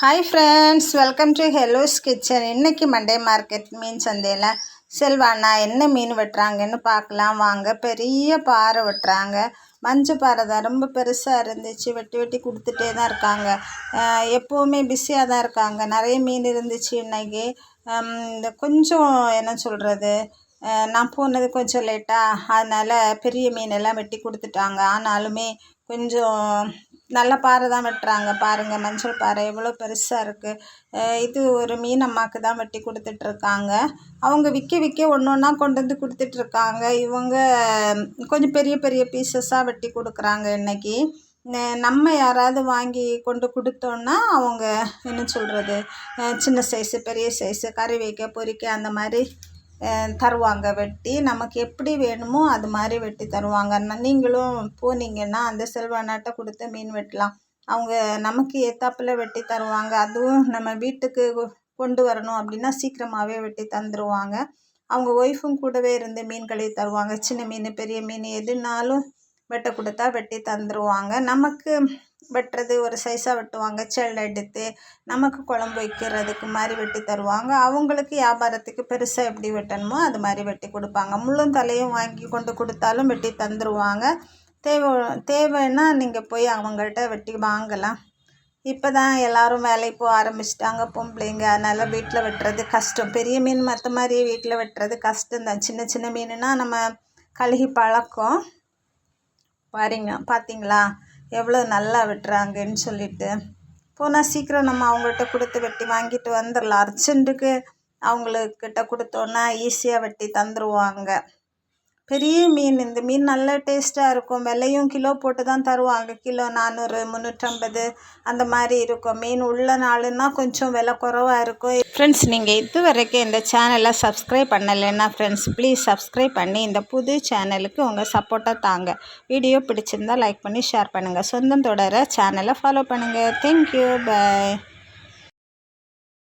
Hi friends welcome to hello's kitchen இன்றைக்கி Monday market மீன் சந்தையில் செல்வாண்ணா என்ன மீன் வெட்டுறாங்கன்னு பார்க்கலாம். வாங்க பெரிய பாறை வெட்டுறாங்க. மஞ்சள் பாறை தான் ரொம்ப பெருசாக இருந்துச்சு. வெட்டி வெட்டி கொடுத்துட்டே தான் இருக்காங்க. எப்போவுமே பிஸியாக தான் இருக்காங்க. நிறைய மீன் இருந்துச்சு இன்றைக்கி இந்த கொஞ்சம் என்ன சொல்கிறது நான் போனது கொஞ்சம் லேட்டாக அதனால் பெரிய மீனெல்லாம் வெட்டி கொடுத்துட்டாங்க. ஆனாலுமே கொஞ்சம் நல்ல பாறை தான் வெட்டுறாங்க. பாருங்கள் மஞ்சள் பாறை எவ்வளோ பெருசாக இருக்குது இது ஒரு மீன் அம்மாவுக்கு தான் வெட்டி கொடுத்துட்ருக்காங்க. அவங்க விற்க விற்க ஒன்று ஒன்றா கொண்டு வந்து கொடுத்துட்ருக்காங்க. இவங்க கொஞ்சம் பெரிய பெரிய பீசஸாக வெட்டி கொடுக்குறாங்க இன்றைக்கி நம்ம யாராவது வாங்கி கொண்டு கொடுத்தோன்னா அவங்க என்ன சொல்கிறது சின்ன சைஸு பெரிய சைஸு கறி வைக்க பொரிக்க அந்த மாதிரி தருவாங்க. வெட்டி நமக்கு எப்படி வேணுமோ அது மாதிரி வெட்டி தருவாங்க. நீங்களும் போனீங்கன்னா அந்த செல்வானாட்ட கொடுத்து மீன் வெட்டலாம். அவங்க நமக்கு ஏத்தாப்பில் வெட்டி தருவாங்க. அதுவும் நம்ம வீட்டுக்கு கொ- கொண்டு வரணும் அப்படின்னா சீக்கிரமாகவே வெட்டி தந்துடுவாங்க அவங்க ஒய்ஃபும் கூடவே இருந்து மீன்களை தருவாங்க. சின்ன மீன் பெரிய மீன் எதுனாலும் வெட்ட கொடுத்தா வெட்டி தந்துடுவாங்க நமக்கு வெட்டுறது ஒரு சைஸாக வெட்டுவாங்க. செல் எடுத்து நமக்கு குழம்பு வைக்கிறதுக்கு மாதிரி வெட்டி தருவாங்க. அவங்களுக்கு வியாபாரத்துக்கு பெருசாக எப்படி வெட்டணுமோ அது மாதிரி வெட்டி கொடுப்பாங்க. முள்ளும் தலையும் வாங்கி கொண்டு கொடுத்தாலும் வெட்டி தந்துடுவாங்க தேவை தேவைன்னா நீங்கள் போய் அவங்கள்ட்ட வெட்டி வாங்கலாம். இப்போ தான் எல்லோரும் வேலைக்கு போக ஆரம்பிச்சிட்டாங்க. பொம்பளைங்க அதனால் வீட்டில் வெட்டுறது கஷ்டம். பெரிய மீன் மற்ற மாதிரி வீட்டில் வெட்டுறது கஷ்டம்தான். சின்ன சின்ன மீனுனால் நம்ம கழுகி பழக்கம். பாருங்க பார்த்தீங்களா எவ்வளோ நல்லா வெட்டுறாங்கன்னு சொல்லிட்டு. போனால் சீக்கிரம் நம்ம அவங்கள்ட்ட கொடுத்து வெட்டி வாங்கிட்டு வந்துடலாம் அர்ஜென்ட்டுக்கு அவங்களுக்கிட்ட கொடுத்தோன்னா ஈஸியாக வெட்டி தந்துடுவாங்க பெரிய மீன். இந்த மீன் நல்ல டேஸ்ட்டாக இருக்கும். விலையும் கிலோ போட்டு தான் தருவாங்க. கிலோ நானூறு முந்நூற்றம்பது அந்த மாதிரி இருக்கும். மீன் உள்ள நாளுன்னா கொஞ்சம் விலை குறவாக இருக்கும். ஃப்ரெண்ட்ஸ் நீங்கள் இது வரைக்கும் இந்த சேனலை சப்ஸ்கிரைப் பண்ணலைன்னா ஃப்ரெண்ட்ஸ் ப்ளீஸ் சப்ஸ்கிரைப் பண்ணி இந்த புது சேனலுக்கு உங்கள் சப்போர்ட்டை தாங்க. வீடியோ பிடிச்சிருந்தா லைக் பண்ணி ஷேர் பண்ணுங்கள் சொந்தம் தொடர சேனலை ஃபாலோ பண்ணுங்கள் தேங்க்யூ பை